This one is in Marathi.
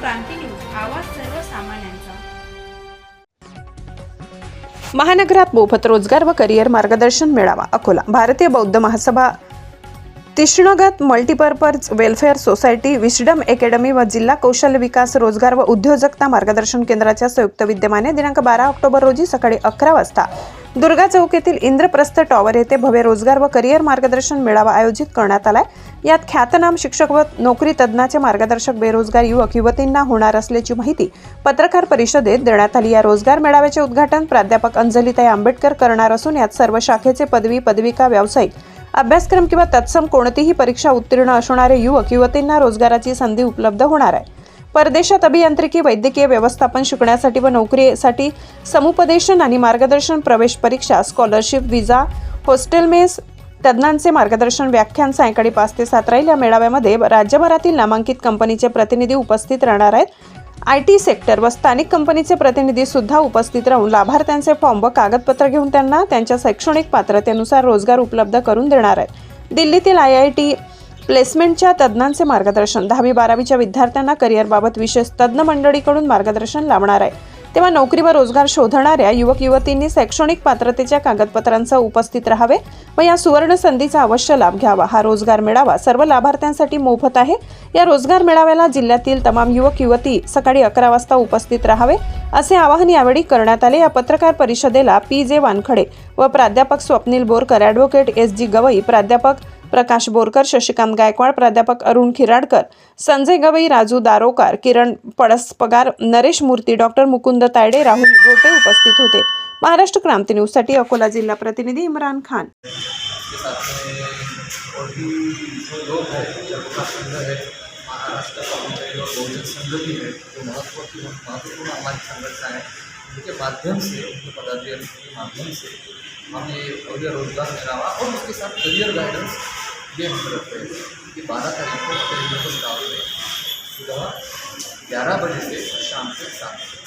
क्रांती न्यूज आवाज सर्वसामान्यांचा. महानगरात मोफत रोजगार व करिअर मार्गदर्शन मेळावा Akola. Bharatiya Bauddha Mahasabha तिष्णगत multipurpose welfare society wisdom academy व जिल्हा कौशल्य विकास रोजगार व उद्योजकता मार्गदर्शन केंद्राच्या संयुक्त विद्यमाने दिनांक बारा ऑक्टोबर रोजी सकाळी अकरा वाजता दुर्गा चौक येथील इंद्रप्रस्थ टॉवर येथे भव्य रोजगार व करिअर मार्गदर्शन मेळावा आयोजित करण्यात आलाय. यात ख्यातनाम शिक्षक व नोकरी तज्ज्ञाचे मार्गदर्शक बेरोजगार युवक युवतींना होणार असल्याची माहिती पत्रकार परिषदेत देण्यात आली. या रोजगार मेळाव्याचे उद्घाटन प्राध्यापक अंजलीताई आंबेडकर करणार असून यात सर्व शाखेचे पदवी पदविका व्यावसायिक अभ्यासक्रम किंवा तत्सम कोणतीही परीक्षा उत्तीर्ण असणारे युवक युवतींना रोजगाराची संधी उपलब्ध होणार आहे. परदेशात अभियांत्रिकी वैद्यकीय व्यवस्थापन शिकण्यासाठी व नोकरीसाठी समुपदेशन आणि मार्गदर्शन प्रवेश परीक्षा स्कॉलरशिप विजा हॉस्टेल मेस तज्ज्ञांचे मार्गदर्शन व्याख्यान सायंकाळी पाच ते सात राहील. या मेळाव्यामध्ये राज्यभरातील नामांकित कंपनीचे प्रतिनिधी उपस्थित राहणार आहेत. आय टी सेक्टर व स्थानिक कंपनीचे प्रतिनिधी सुद्धा उपस्थित राहून लाभार्थ्यांचे फॉर्म व कागदपत्र घेऊन त्यांना त्यांच्या शैक्षणिक पात्रतेनुसार रोजगार उपलब्ध करून देणार आहेत. दिल्लीतील आय आय टी प्लेसमेंटच्या तज्ज्ञांचे मार्गदर्शन. दहावी बारावीच्या विद्यार्थ्यांना करिअरबाबत विशेष तज्ज्ञ मंडळीकडून मार्गदर्शन लाभणार आहे. तेव्हा नोकरी व रोजगार शोधणाऱ्या युवक युवतींनी शैक्षणिक पात्रतेच्या कागदपत्रांसह उपस्थित राहावे व या सुवर्ण संधीचा अवश्य लाभ घ्यावा. हा रोजगार मेळावा सर्व लाभार्थ्यांसाठी मोफत आहे. या रोजगार मेळाव्याला जिल्ह्यातील तमाम युवक युवती सकाळी अकरा वाजता उपस्थित राहावे असे आवाहन यावेळी करण्यात आले. या पत्रकार परिषदेला पी जे वानखडे व प्राध्यापक Swapnil Borkar advocate S G Gavai प्राध्यापक प्रकाश बोरकर शशिकांत गायकवाड प्राध्यापक अरुण खिराडकर संजय गवई राजू दारोकार किरण पडसपगार नरेश मूर्ती डॉक्टर मुकुंद तायडे राहुल गोटे उपस्थित होते महाराष्ट्र क्रांती न्यूजसाठी अकोला जिल्हा प्रतिनिधी इम्रान खान महाराष्ट्र कर्मचारी बहुजन संघ भी है जो महत्त्वपूर्ण महत्त्वपूर्ण हमारी संगठना है उनके माध्यम से उनके पदाधिकारी के माध्यम से हमें भव्य रोजगार मिला और उसके साथ करियर गाइडेंस ये हम रख रहे कि बारह तारीख को करियर गाँव में सुबह ग्यारह बजे से शाम के सात बजे